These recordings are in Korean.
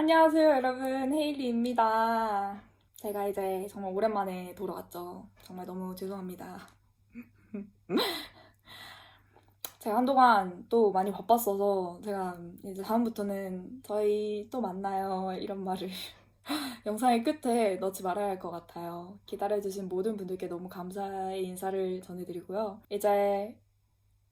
안녕하세요, 여러분. 헤일리입니다. 제가 이제 정말 오랜만에 돌아왔죠. 정말 너무 죄송합니다. 제가 한동안 또 많이 바빴어서 제가 이제 다음부터는 저희 또 만나요. 이런 말을 영상의 끝에 넣지 말아야 할 것 같아요. 기다려주신 모든 분들께 너무 감사의 인사를 전해드리고요. 이제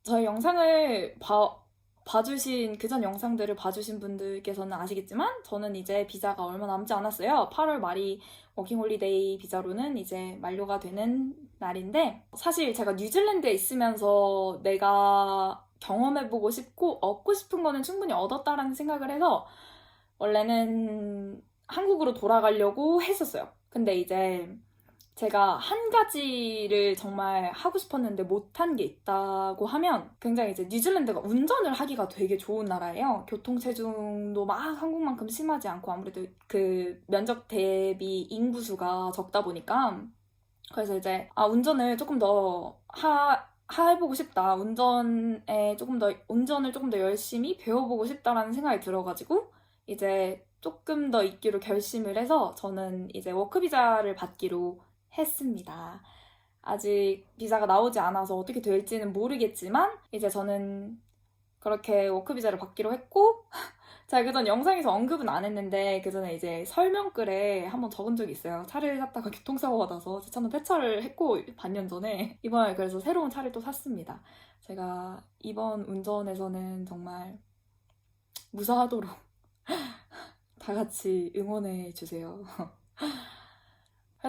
저희 영상을 봐, 봐주신 그 전 영상들을 봐주신 분들께서는 아시겠지만 저는 이제 비자가 얼마 남지 않았어요. 8월 말이 워킹홀리데이 비자로는 이제 만료가 되는 날인데 사실 제가 뉴질랜드에 있으면서 내가 경험해보고 싶고 얻고 싶은 거는 충분히 얻었다라는 생각을 해서 원래는 한국으로 돌아가려고 했었어요. 근데 이제 제가 한 가지를 정말 하고 싶었는데 못한 게 있다고 하면 굉장히 이제 뉴질랜드가 운전을 하기가 되게 좋은 나라예요. 교통체중도 막 한국만큼 심하지 않고 아무래도 그 면적 대비 인구수가 적다 보니까 그래서 이제 아 운전을 조금 더 하, 해보고 싶다. 운전에 조금 더 운전을 조금 더 열심히 배워보고 싶다라는 생각이 들어가지고 이제 조금 더 있기로 결심을 해서 저는 이제 워크 비자를 받기로 했습니다. 아직 비자가 나오지 않아서 어떻게 될지는 모르겠지만 이제 저는 그렇게 워크 비자를 받기로 했고 제가 그전 영상에서 언급은 안 했는데 그 전에 이제 설명글에 한번 적은 적이 있어요. 차를 샀다가 교통사고가 나서 제 차는 폐차를 했고 반년 전에 이번에 그래서 새로운 차를 또 샀습니다. 제가 이번 운전에서는 정말 무사하도록 다 같이 응원해 주세요.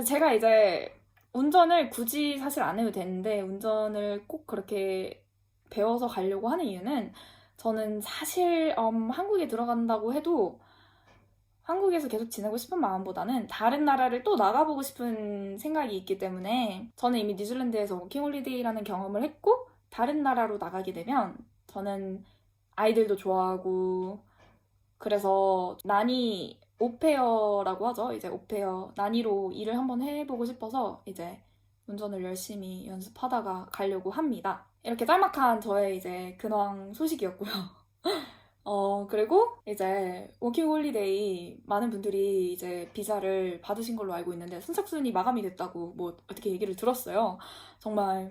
제가 이제 운전을 굳이 사실 안 해도 되는데 운전을 꼭 그렇게 배워서 가려고 하는 이유는 저는 사실 음, 한국에 들어간다고 해도 한국에서 계속 지내고 싶은 마음보다는 다른 나라를 또 나가보고 싶은 생각이 있기 때문에 저는 이미 뉴질랜드에서 워킹홀리데이라는 경험을 했고 다른 나라로 나가게 되면 저는 아이들도 좋아하고 그래서 난이 오페어라고 하죠. 이제 오페어 난이로 일을 한번 해보고 싶어서 이제 운전을 열심히 연습하다가 가려고 합니다. 이렇게 짤막한 저의 이제 근황 소식이었고요. 어, 그리고 이제 워킹 홀리데이 많은 분들이 이제 비자를 받으신 걸로 알고 있는데 선착순이 마감이 됐다고 뭐 어떻게 얘기를 들었어요. 정말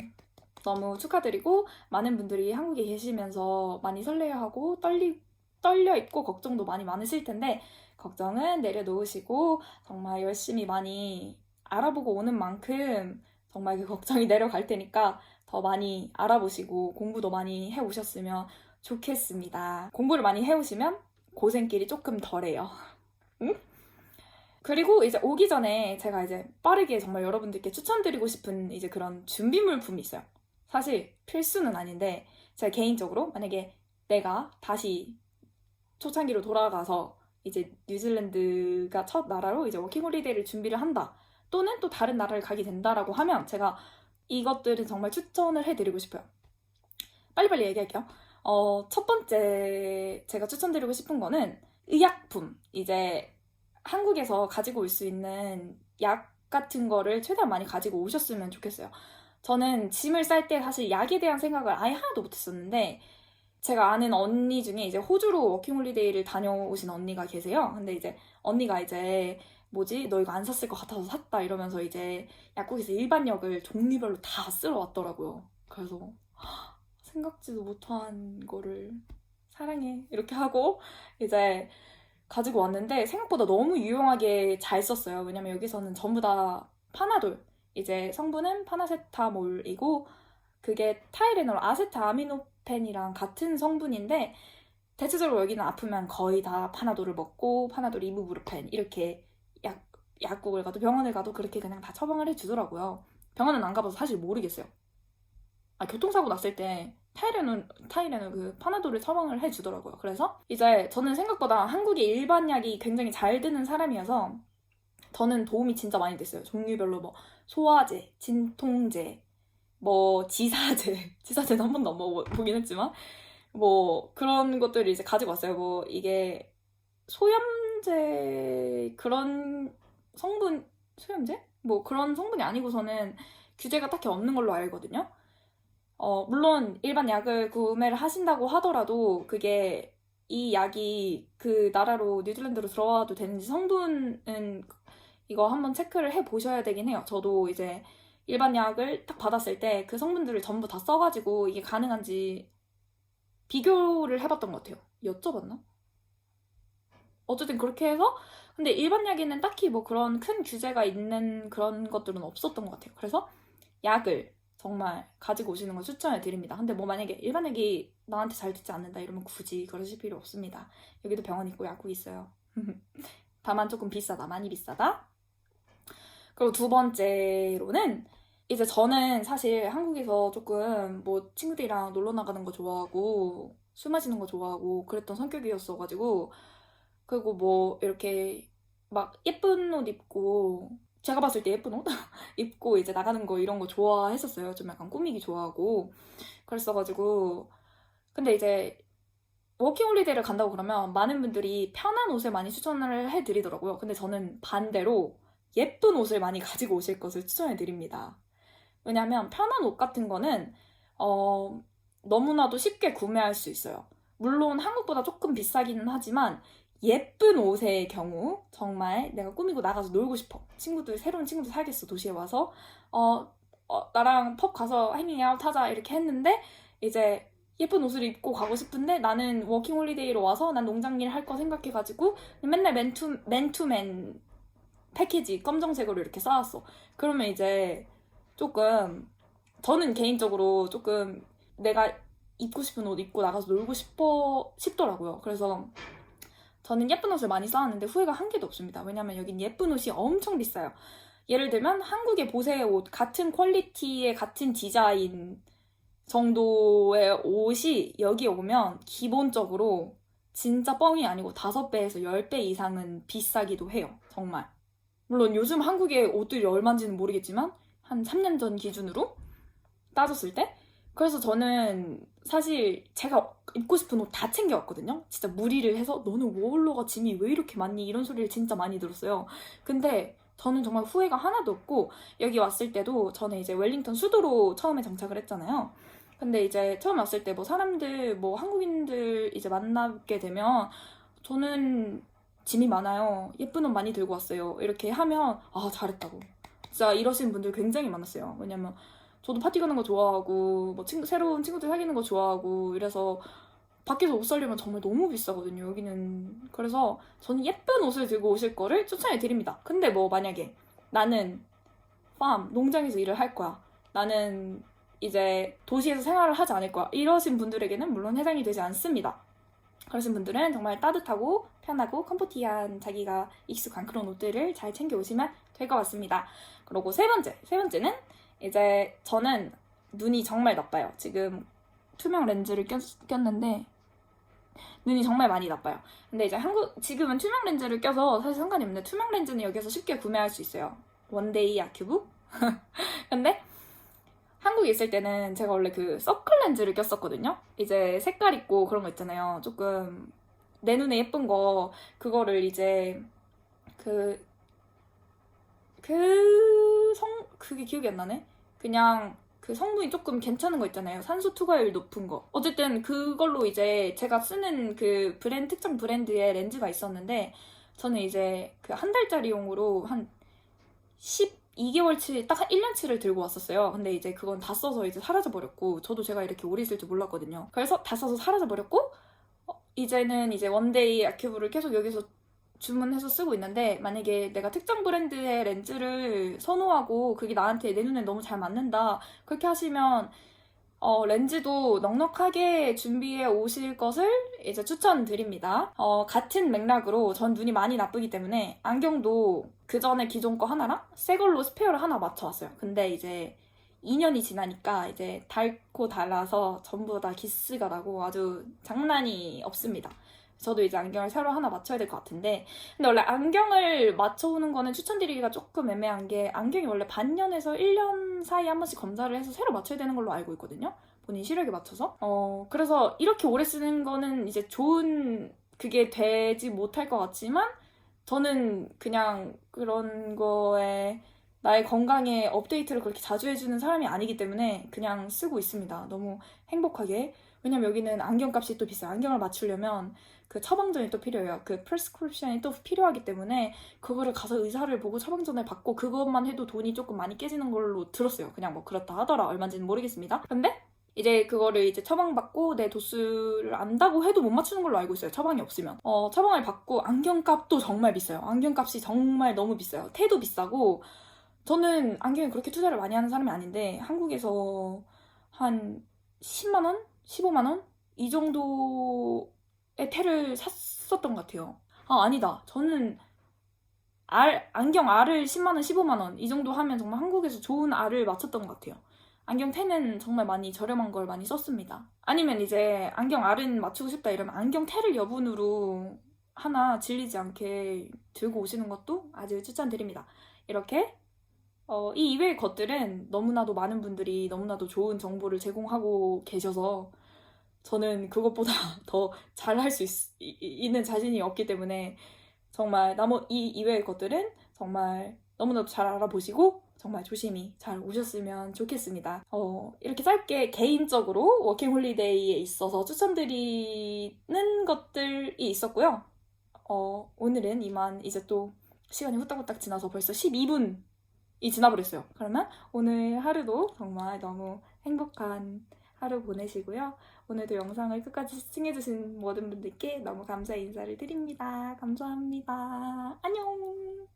너무 축하드리고 많은 분들이 한국에 계시면서 많이 설레어하고 떨리 떨려 있고 걱정도 많이 많으실 텐데 걱정은 내려놓으시고 정말 열심히 많이 알아보고 오는 만큼 정말 그 걱정이 내려갈 테니까 더 많이 알아보시고 공부도 많이 해 오셨으면 좋겠습니다. 공부를 많이 해 오시면 고생길이 조금 덜해요. 응? 그리고 이제 오기 전에 제가 이제 빠르게 정말 여러분들께 추천드리고 싶은 이제 그런 준비 물품이 있어요. 사실 필수는 아닌데 제가 개인적으로 만약에 내가 다시 초창기로 돌아가서 이제 뉴질랜드가 첫 나라로 이제 워킹홀리데이를 준비를 한다. 또는 또 다른 나라를 가게 된다라고 하면 제가 이것들은 정말 추천을 해드리고 싶어요. 빨리빨리 얘기할게요. 어, 첫 번째 제가 추천드리고 싶은 거는 의약품. 이제 한국에서 가지고 올 수 있는 약 같은 거를 최대한 많이 가지고 오셨으면 좋겠어요. 저는 짐을 쌀 때 사실 약에 대한 생각을 아예 하나도 못했었는데 제가 아는 언니 중에 이제 호주로 워킹홀리데이를 다녀오신 언니가 계세요. 근데 이제 언니가 이제 뭐지 너 이거 안 샀을 것 같아서 샀다 이러면서 이제 약국에서 일반약을 종류별로 다 쓸어 왔더라고요. 그래서 생각지도 못한 거를 사랑해 이렇게 하고 이제 가지고 왔는데 생각보다 너무 유용하게 잘 썼어요. 왜냐면 여기서는 전부 다 파나돌 이제 성분은 파나세타몰이고 그게 타이레놀 아세트아미노 펜이랑 같은 성분인데 대체적으로 여기는 아프면 거의 다 파나돌을 먹고 파나돌 이부브루펜 이렇게 약 약국을 가도 병원을 가도 그렇게 그냥 다 처방을 해주더라고요. 병원은 안 가봐서 사실 모르겠어요. 아 교통사고 났을 때 타이레놀 타이레놀 그 파나돌을 처방을 해주더라고요. 그래서 이제 저는 생각보다 한국의 일반 약이 굉장히 잘 드는 사람이어서 저는 도움이 진짜 많이 됐어요. 종류별로 뭐 소화제, 진통제, 뭐 지사제, 지사제는 한 번도 안 먹어보긴 했지만 뭐 그런 것들을 이제 가지고 왔어요. 뭐 이게 소염제 그런 성분 소염제? 뭐 그런 성분이 아니고서는 규제가 딱히 없는 걸로 알거든요. 어, 물론 일반 약을 구매를 하신다고 하더라도 그게 이 약이 그 나라로 뉴질랜드로 들어와도 되는지 성분은 이거 한번 체크를 해 보셔야 되긴 해요. 저도 이제 일반 약을 딱 받았을 때 그 성분들을 전부 다 써가지고 이게 가능한지 비교를 해봤던 것 같아요. 여쭤봤나? 어쨌든 그렇게 해서 근데 일반 약에는 딱히 뭐 그런 큰 규제가 있는 그런 것들은 없었던 것 같아요. 그래서 약을 정말 가지고 오시는 걸 추천해 드립니다. 근데 뭐 만약에 일반 약이 나한테 잘 듣지 않는다 이러면 굳이 그러실 필요 없습니다. 여기도 병원 있고 약국 있어요. 다만 조금 비싸다. 많이 비싸다. 그리고 두 번째로는 이제 저는 사실 한국에서 조금 뭐 친구들이랑 놀러 나가는 거 좋아하고 술 마시는 거 좋아하고 그랬던 성격이었어가지고 그리고 뭐 이렇게 막 예쁜 옷 입고 제가 봤을 때 예쁜 옷 입고 이제 나가는 거 이런 거 좋아했었어요. 좀 약간 꾸미기 좋아하고 그랬어가지고 근데 이제 워킹홀리데이를 간다고 그러면 많은 분들이 편한 옷을 많이 추천을 해드리더라고요. 근데 저는 반대로 예쁜 옷을 많이 가지고 오실 것을 추천해 드립니다. 왜냐하면 편한 옷 같은 거는 어, 너무나도 쉽게 구매할 수 있어요. 물론 한국보다 조금 비싸기는 하지만 예쁜 옷의 경우 정말 내가 꾸미고 나가서 놀고 싶어. 친구들 새로운 친구들 사겠어 도시에 와서 어, 어, 나랑 펍 가서 행잉아웃 하자 이렇게 했는데 이제 예쁜 옷을 입고 가고 싶은데 나는 워킹 홀리데이로 와서 난 농장 일 할 거 생각해가지고 맨날 맨투 맨투맨 패키지 검정색으로 이렇게 쌓았어. 그러면 이제 조금 저는 개인적으로 조금 내가 입고 싶은 옷 입고 나가서 놀고 싶어 싶더라고요. 그래서 저는 예쁜 옷을 많이 쌓았는데 후회가 한 개도 없습니다. 왜냐면 여긴 예쁜 옷이 엄청 비싸요. 예를 들면 한국의 보세의 옷 같은 퀄리티의 같은 디자인 정도의 옷이 여기 오면 기본적으로 진짜 뻥이 아니고 5배에서 10배 이상은 비싸기도 해요. 정말. 물론 요즘 한국의 옷들이 얼마인지는 모르겠지만 한 3년 전 기준으로 따졌을 때 그래서 저는 사실 제가 입고 싶은 옷 다 챙겨왔거든요. 진짜 무리를 해서 너는 워홀러가 짐이 왜 이렇게 많니? 이런 소리를 진짜 많이 들었어요. 근데 저는 정말 후회가 하나도 없고 여기 왔을 때도 저는 이제 웰링턴 수도로 처음에 정착을 했잖아요. 근데 이제 처음 왔을 때 뭐 사람들 뭐 한국인들 이제 만나게 되면 저는 짐이 많아요. 예쁜 옷 많이 들고 왔어요. 이렇게 하면 아 잘했다고. 진짜 이러시는 분들 굉장히 많았어요. 왜냐면 저도 파티 가는 거 좋아하고 뭐 친구 새로운 친구들 사귀는 거 좋아하고 이래서 밖에서 옷 사려면 정말 너무 비싸거든요. 여기는 그래서 저는 예쁜 옷을 들고 오실 거를 추천해 드립니다. 근데 뭐 만약에 나는 팜 농장에서 일을 할 거야. 나는 이제 도시에서 생활을 하지 않을 거야. 이러신 분들에게는 물론 해당이 되지 않습니다. 그러신 분들은 정말 따뜻하고 편하고 컴포티한 자기가 익숙한 그런 옷들을 잘 챙겨 오시면 될 것 같습니다. 그리고 세 번째, 세 번째는 이제 저는 눈이 정말 나빠요. 지금 투명 렌즈를 꼈, 꼈는데 눈이 정말 많이 나빠요. 근데 이제 한국 지금은 투명 렌즈를 껴서 사실 상관이 없는데 투명 렌즈는 여기서 쉽게 구매할 수 있어요. 원데이 아큐브. 근데 한국에 있을 때는 제가 원래 그 서클 렌즈를 꼈었거든요. 이제 색깔 있고 그런 거 있잖아요. 조금 내 눈에 예쁜 거 그거를 이제 그 그 성 그게 기억이 안 나네. 그냥 그 성분이 조금 괜찮은 거 있잖아요. 산소 투과율 높은 거. 어쨌든 그걸로 이제 제가 쓰는 그 브랜드 특정 브랜드의 렌즈가 있었는데 저는 이제 그 한 달짜리 용으로 한 12개월치 딱한 1년치를 들고 왔었어요. 근데 이제 그건 다 써서 이제 사라져 버렸고 저도 제가 이렇게 오래 있을 줄 몰랐거든요. 그래서 다 써서 사라져 버렸고 어, 이제는 이제 원데이 아큐브를 계속 여기서 주문해서 쓰고 있는데 만약에 내가 특정 브랜드의 렌즈를 선호하고 그게 나한테 내 눈에 너무 잘 맞는다 그렇게 하시면 어, 렌즈도 넉넉하게 준비해 오실 것을 이제 추천드립니다. 어, 같은 맥락으로 전 눈이 많이 나쁘기 때문에 안경도 그 전에 기존 거 하나랑 새 걸로 스페어를 하나 맞춰왔어요. 근데 이제 2년이 지나니까 이제 닳고 닳아서 전부 다 기스가 나고 아주 장난이 없습니다. 저도 이제 안경을 새로 하나 맞춰야 될 것 같은데. 근데 원래 안경을 맞춰오는 거는 추천드리기가 조금 애매한 게 안경이 원래 반년에서 1년 사이에 한 번씩 검사를 해서 새로 맞춰야 되는 걸로 알고 있거든요. 본인 시력에 맞춰서. 어 그래서 이렇게 오래 쓰는 거는 이제 좋은 그게 되지 못할 것 같지만 저는 그냥 그런 거에 나의 건강에 업데이트를 그렇게 자주 해주는 사람이 아니기 때문에 그냥 쓰고 있습니다. 너무 행복하게 왜냐면 여기는 안경값이 또 비싸요. 안경을 맞추려면 그 처방전이 또 필요해요. 그 프레스크립션이 또 필요하기 때문에 그거를 가서 의사를 보고 처방전을 받고 그것만 해도 돈이 조금 많이 깨지는 걸로 들었어요. 그냥 뭐 그렇다 하더라. 얼마인지는 모르겠습니다. 근데 이제 그거를 이제 처방받고 내 도수를 안다고 해도 못 맞추는 걸로 알고 있어요. 처방이 없으면. 어, 처방을 받고 안경값도 정말 비싸요. 안경값이 정말 너무 비싸요. 태도 비싸고 저는 안경에 그렇게 투자를 많이 하는 사람이 아닌데 한국에서 한 10만 원, 15만 원 이 정도의 테를 샀었던 것 같아요. 아 아니다. 저는 알 안경 알을 10만 원, 15만 원 이 정도 하면 정말 한국에서 좋은 알을 맞췄던 것 같아요. 안경 테는 정말 많이 저렴한 걸 많이 썼습니다. 아니면 이제 안경 알은 맞추고 싶다 이러면 안경 테를 여분으로 하나 질리지 않게 들고 오시는 것도 아주 추천드립니다. 이렇게 어, 이 이외의 것들은 너무나도 많은 분들이 너무나도 좋은 정보를 제공하고 계셔서 저는 그것보다 더 잘할 수 있는 자신이 없기 때문에 정말 나머 이 이외의 것들은 정말 너무나도 잘 알아보시고 정말 조심히 잘 오셨으면 좋겠습니다. 어, 이렇게 짧게 개인적으로 워킹 홀리데이에 있어서 추천드리는 것들이 있었고요. 어, 오늘은 이만 이제 또 시간이 후딱후딱 지나서 벌써 12분 이 지나버렸어요. 그러면 오늘 하루도 정말 너무 행복한 하루 보내시고요. 오늘도 영상을 끝까지 시청해주신 모든 분들께 너무 감사의 인사를 드립니다. 감사합니다. 안녕!